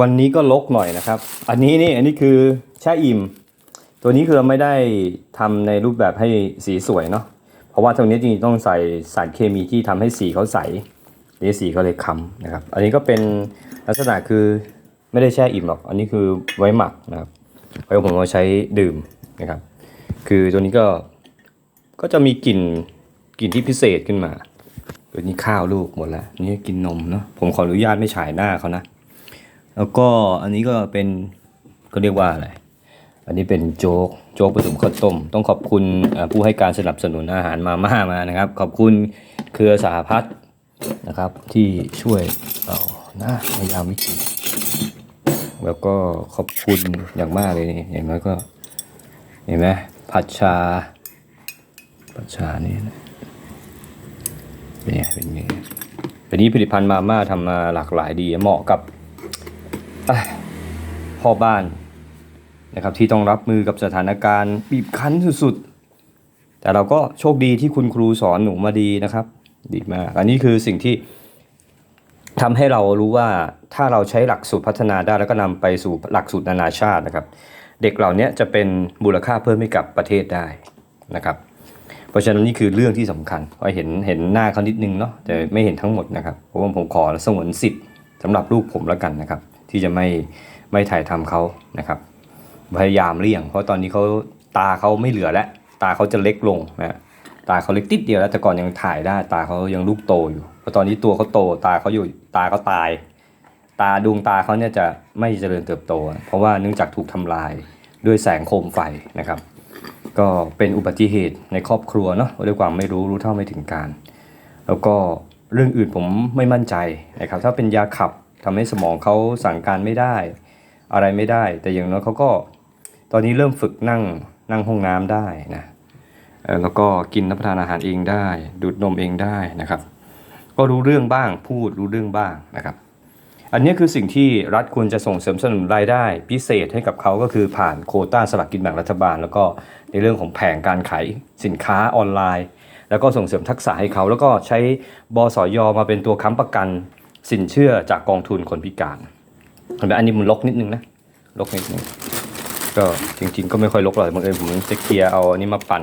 วันนี้ก็ลกหน่อยนะครับ อันนี้นี่อันนี้คือแช่อิ่ม ตัวนี้คือเราไม่ได้ทำในรูปแบบให้สีสวยเนาะ เพราะว่าตรงนี้จริงๆต้องใส่สารเคมีที่ทำให้สีเขาใสนี่สีก็เลยค้ำนะครับ อันนี้ก็เป็นลักษณะคือไม่ได้แช่อิ่มหรอก อันนี้คือไว้หมักนะครับ ไว้ผมเอาใช้ดื่มนะครับ คือตัวนี้ก็ก็จะมีกลิ่นกลิ่นที่พิเศษขึ้นมาตัวนี้ข้าวลูกหมดแล้ว นี่กินนมเนาะ ผมขออนุญาตไม่ฉายหน้าเขานะ แล้วก็อันนี้ก็เป็นก็เรียกว่าอะไร อันนี้เป็นโจ๊ก โจ๊กผสมข้าวต้ม ต้องขอบคุณผู้ให้การสนับสนุนอาหารมาม่ามานะครับ ขอบคุณเครือสหพัฒน์นะครับ ที่ช่วยเรานะในยามวิกฤตแล้วก็ขอบคุณอย่างมากเลยนี่อย่างน้อยก็เห็นไหมผัดชาผัดชานี่นะเป็นไงเป็นไงเป็นนี้ผลิตภัณฑ์มาม่าทำมาหลากหลายดีเหมาะกับ พ่อบ้านนะครับที่ต้องรับมือกับสถานการณ์บีบคั้นสุดๆ แต่เราก็โชคดีที่คุณครูสอนหนูมาดีนะครับ ดีมาก อันนี้คือสิ่งที่ทำให้เรารู้ว่าถ้าเราใช้หลักสูตรพัฒนาได้แล้วก็นำไปสู่หลักสูตรนานาชาตินะครับ เด็กเหล่านี้จะเป็นมูลค่าเพิ่มให้กับประเทศได้นะครับ เพราะฉะนั้นนี่คือเรื่องที่สำคัญเราเห็นเห็นหน้าเขานิดนึงเนาะแต่ไม่เห็นทั้งหมดนะครับเพราะว่าผมขอสงวนสิทธิ์สำหรับลูกผมแล้วกันนะครับ ที่จะไม่ไม่ถ่ายทำเขานะครับ พยายามเลี่ยง เพราะตอนนี้เขาตาเขาไม่เหลือแล้ว ตาเขาจะเล็กลงนะตาเขาเล็กติดเดียวแล้วแต่ก่อนยังถ่ายได้ตาเขายังลูกโตอยู่เพราะตอนนี้ตัวเขาโต ตาเขาอยู่ตาเขาตาย ตาดวงตาเขาเนี่ยจะไม่เจริญเติบโต เพราะว่าเนื่องจากถูกทำลายด้วยแสงโคมไฟนะครับ ก็เป็นอุบัติเหตุในครอบครัวเนาะด้วยความไม่รู้รู้เท่าไม่ถึงการ แล้วก็เรื่องอื่นผมไม่มั่นใจนะครับ ถ้าเป็นยาขับ ทำให้สมองเขาสั่งการไม่ได้ อะไรไม่ได้ แต่อย่างน้อยเขาก็ตอนนี้เริ่มฝึกนั่งนั่งห้องน้ำได้นะแล้วก็กินรับประทานอาหารเองได้ ดูดนมเองได้นะครับ ก็รู้เรื่องบ้างพูดรู้เรื่องบ้างนะครับ อันนี้คือสิ่งที่รัฐควรจะส่งเสริมสนับสนุนรายได้ พิเศษให้กับเขาก็คือผ่านโคต้าสลากกินแบ่งรัฐบาล แล้วก็ในเรื่องของแผงการขายสินค้าออนไลน์ แล้วก็ส่งเสริมทักษะให้เขา แล้วก็ใช้บสยมาเป็นตัวค้ำประกัน สินเชื่อจากกองทุนคนพิการเห็นไหมอันนี้มันลกนิดนึงนะลกนิดนึงก็จริง ๆ ก็ไม่ค่อยลกหรอกบังเอิญผมจะเคลียร์เอาอันนี้มาปั่น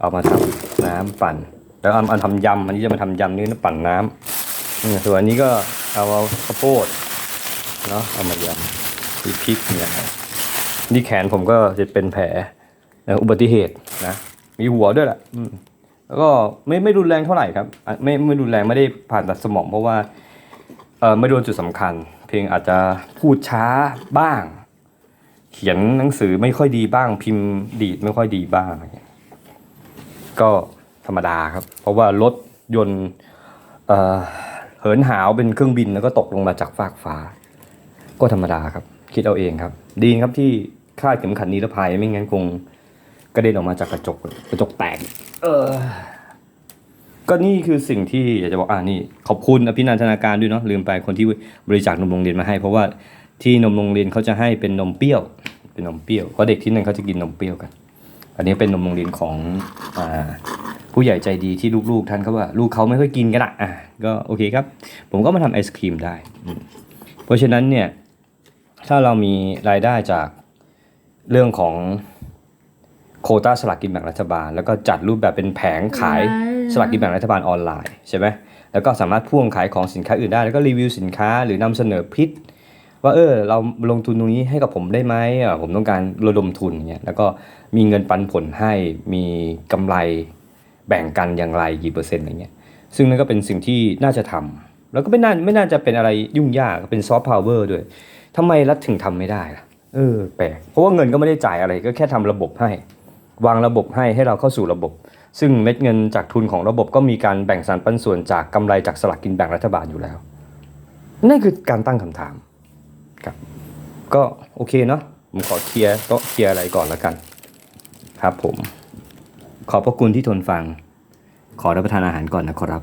เอามาทำน้ำปั่น แล้วเอาเอาทำยำอันนี้จะมาทำยำนี่นะปั่นน้ำอืมส่วนอันนี้ก็เอาเอาข้าวโพดเนาะเอามายำมีพริกเนี่ยนี่แขนผมก็จะเป็นแผลนะอุบัติเหตุนะมีหัวด้วยแหละแล้วก็ไม่ไม่รุนแรงเท่าไหร่ครับ ไม่ไม่รุนแรงไม่ได้ผ่าตัดสมองเพราะว่า ไม่โดนจุดสำคัญ เพียงอาจจะพูดช้าบ้าง เขียนหนังสือไม่ค่อยดีบ้าง พิมพ์ดีดไม่ค่อยดีบ้างอะไรเงี้ยก็ธรรมดาครับ เพราะว่ารถยนต์เอ่อเหินหาวเป็นเครื่องบินแล้วก็ตกลงมาจากฟากฟ้า ก็ธรรมดาครับ คิดเอาเองครับ ดีครับที่คาดเข็มขัดนิรภัยไม่งั้นคงกระเด็นออกมาจากกระจกกระจกแตก เออ ก็นี่คือสิ่งที่อยากจะบอกอ่านี่ขอบคุณอภินันทนาการด้วยเนาะลืมไปคนที่บริจาคนมโรงเรียนมาให้ เพราะว่าที่นมโรงเรียนเขาจะให้เป็นนมเปรี้ยว เป็นนมเปรี้ยวเพราะเด็กที่นั่นเขาจะกินนมเปรี้ยวกัน อันนี้เป็นนมโรงเรียนของอ่าผู้ใหญ่ใจดีที่ลูกๆท่านเขาว่า ลูกเขาไม่ค่อยกินกันอะอะก็โอเคครับ ผมก็มาทำไอศครีมได้ เพราะฉะนั้นเนี่ยถ้าเรามีรายได้จากเรื่องของโคต้าสลากกินแบ่งรัฐบาล แล้วก็จัดรูปแบบเป็นแผงขาย สลากกินแบ่งรัฐบาลออนไลน์ใช่ไหมแล้วก็สามารถพ่วงขายของสินค้าอื่นได้ แล้วก็รีวิวสินค้าหรือนำเสนอพิษว่าเออเราลงทุนตรงนี้ให้กับผมได้ไหมผมต้องการระดมทุนอย่างเงี้ยแล้วก็มีเงินปันผลให้มีกำไรแบ่งกันอย่างไรกี่เปอร์เซ็นต์อะไรเงี้ยซึ่งนั่นก็เป็นสิ่งที่น่าจะทำแล้วก็ไม่น่าไม่น่าจะเป็นอะไรยุ่งยากเป็นซอฟต์พาวเวอร์ด้วยทำไมรัฐถึงทำไม่ได้ล่ะเออแปลกเพราะว่าเงินก็ไม่ได้จ่ายอะไรก็แค่ทำระบบให้ วางระบบให้ให้เราเข้าสู่ระบบ ซึ่งเม็ดเงินจากทุนของระบบก็มีการแบ่งสรรปันส่วนจากกำไรจากสลากกินแบ่งรัฐบาลอยู่แล้ว นั่นคือการตั้งคำถามครับก็โอเคเนาะผมขอเคลียร์โต๊ะเคลียร์อะไรก่อนแล้วกัน ครับผม ขอบพระคุณที่ทนฟัง ขอรับประทานอาหารก่อนนะครับ